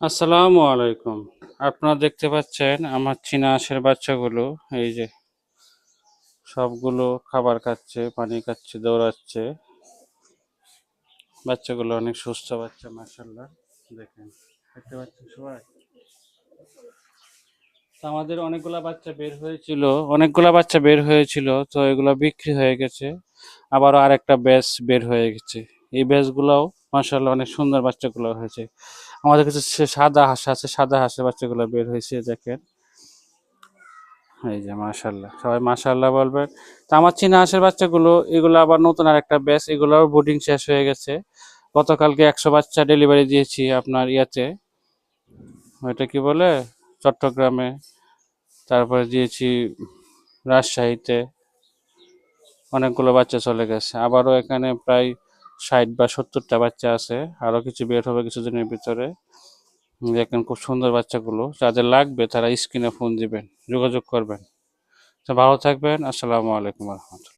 আসসালামু আলাইকুম। আপনারা দেখতে পাচ্ছেন আমার চীনা হাঁসের বাচ্চাগুলো, এই যে সবগুলো খাবার খাচ্ছে, পানি খাচ্ছে, দৌড়াচ্ছে। বাচ্চাগুলো অনেক সুস্থ বাচ্চা মাসাল্লাহ দেখেন, দেখতে পাচ্ছেন সবাই? আমাদের অনেকগুলা বাচ্চা বের হয়েছিল, অনেকগুলা বাচ্চা বের হয়েছিল, তো এগুলো বিক্রি হয়ে গেছে। আবারও আরেকটা ব্যাচ বের হয়ে গেছে। এই ব্যাচগুলোও মাসাল্লাহ অনেক সুন্দর বাচ্চাগুলো হয়েছে। আমাদের কাছে সাদা হাঁস আছে, সাদা হাঁসের বাচ্চাগুলো বের হয়েছে, দেখেন। এই যে মাশাল্লাহ সবাই মাশাল্লাহ বলবেন তো আমার চীনা হাঁসের বাচ্চাগুলো, এগুলো আবার নতুন আর একটা ব্যাচ এগুলোর বোর্ডিং শেষ হয়ে গেছে। গতকালকে একশো বাচ্চা ডেলিভারি দিয়েছি আপনার ইয়াতে। ওইটা কি বলে? চট্টগ্রামে। তারপরে দিয়েছি রাজশাহীতে। অনেকগুলো বাচ্চা চলে গেছে। আবারও এখানে প্রায় ষাট বা সত্তরটা বাচ্চা আছে আরও কিছু বের হবে কিছুদিনের ভিতরে। দেখেন খুব সুন্দর বাচ্চাগুলো, যাদের লাগবে তারা স্ক্রিনে ফোন দিবেন, যোগাযোগ করবেন। তো ভালো থাকবেন, আসসালামু আলাইকুম রহমতুল্লাহ।